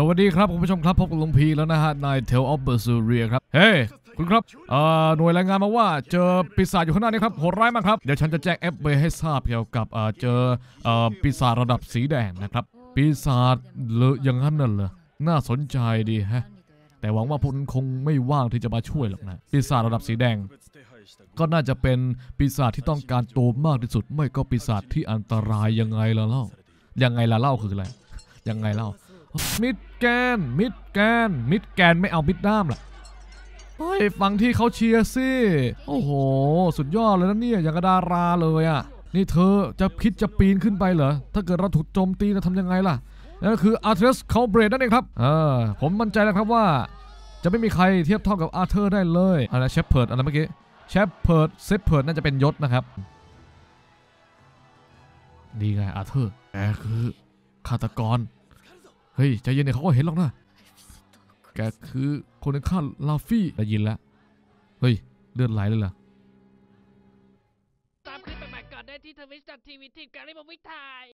สวัสดีครับคุณผู้ชมครับพบกับลุงพีแล้วนะฮะใน Tale of Berseria ครับ เฮ้ยคุณครับเอ่อหน่วยรายงานมาว่าเจอปีศาจอยู่ข้างหน้านี้ครับโหดร้ายมากครับ เดี๋ยวฉันจะแจ้ง FB ให้ทราบเกี่ยวกับเอ่อเจอเอ่อปีศาจระดับสีแดงนะครับ ปีศาจเลออย่างนั้นน่ะเหรอน่าสนใจดีฮะ แต่หวังว่าพวกนั้นคงไม่ว่างที่จะมาช่วยหรอกนะ ปีศาจระดับสีแดง ก็น่าจะเป็นปีศาจที่ต้องการโตมากที่สุด ไม่ก็ปีศาจที่อันตรายยังไงล่ะเล่ายังไงล่ะเล่าคืออะไรยังไงเล่า มิดแกน มิดแกน มิดแกนไม่เอามิดด้ามล่ะเฮ้ยฟังที่เขาเชียร์สิโอ้โห สุดยอดเลยนะเนี่ยอย่างกับดาราเลยอะ่ะ นี่เธอจะคิดจะปีนขึ้นไปเหรอ ถ้าเกิดเราถูกโจมตีจะทำยังไงล่ะนั่นก็คืออาร์เทอร์สเคาเบรดนั่นเองครับเออผมมั่นใจแล้วครับว่า จะไม่มีใครเทียบเท่ากับอาร์เธอร์ได้เลยอะไรเชฟเพิร์ดอะไรเมื่อกี้เชฟเพิร์ดเซฟเพิร์ดน่าจะเป็นยศนะครับดีไงอาร์เธอร์แกคือฆาตกร เฮ้ย ใจเย็นเนี่ยเขาก็เห็นหรอกนะ แกคือคนในข้าลาฟี่ได้ยินแล้ว เฮ้ย เลือดไหลเลยเหรอตามคลิปใหม่ๆก่อนได้ที่ทวิชทีวีทีมการิบวิทย